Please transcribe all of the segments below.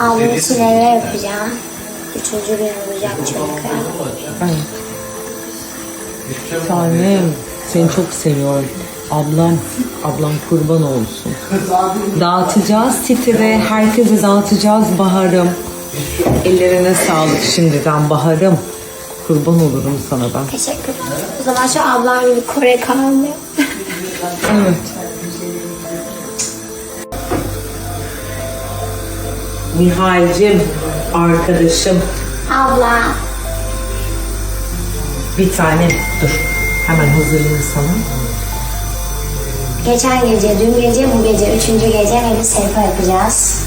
Ablam için neler yapacağım. Üçüncü gün olacak çünkü. Tanem seni çok seviyorum. Ablam, ablam kurban olsun. Dağıtacağız titre, herkese dağıtacağız baharım. Ellerine sağlık şimdiden baharım. Kurban olurum sana ben. Teşekkür ederim. O zaman şu ablam gibi Kore kalmıyor. Evet. Nihal'cim, arkadaşım, Abla. bir tane dur. Hemen hazırlayayım sana. Geçen gece, dün gece, bu gece, üçüncü gece hadi selfie yapacağız.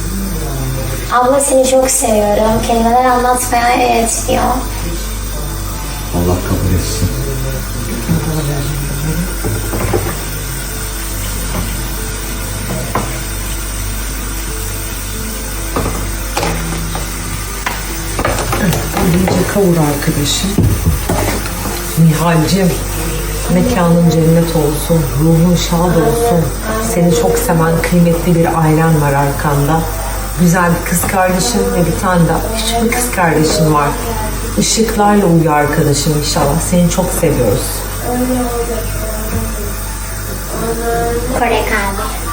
Abla seni çok seviyorum. Kelimeler anlatmaya yetmiyor. Allah kabul etsin. İyice kavur arkadaşım. Nihal'cim mekanın cennet olsun, ruhun şad olsun. Seni çok seven kıymetli bir ailen var arkanda. Güzel bir kız kardeşin ve bir tane de küçük bir kız kardeşin var. Işıklarla uyu arkadaşım inşallah. Seni çok seviyoruz. Kore kalbi.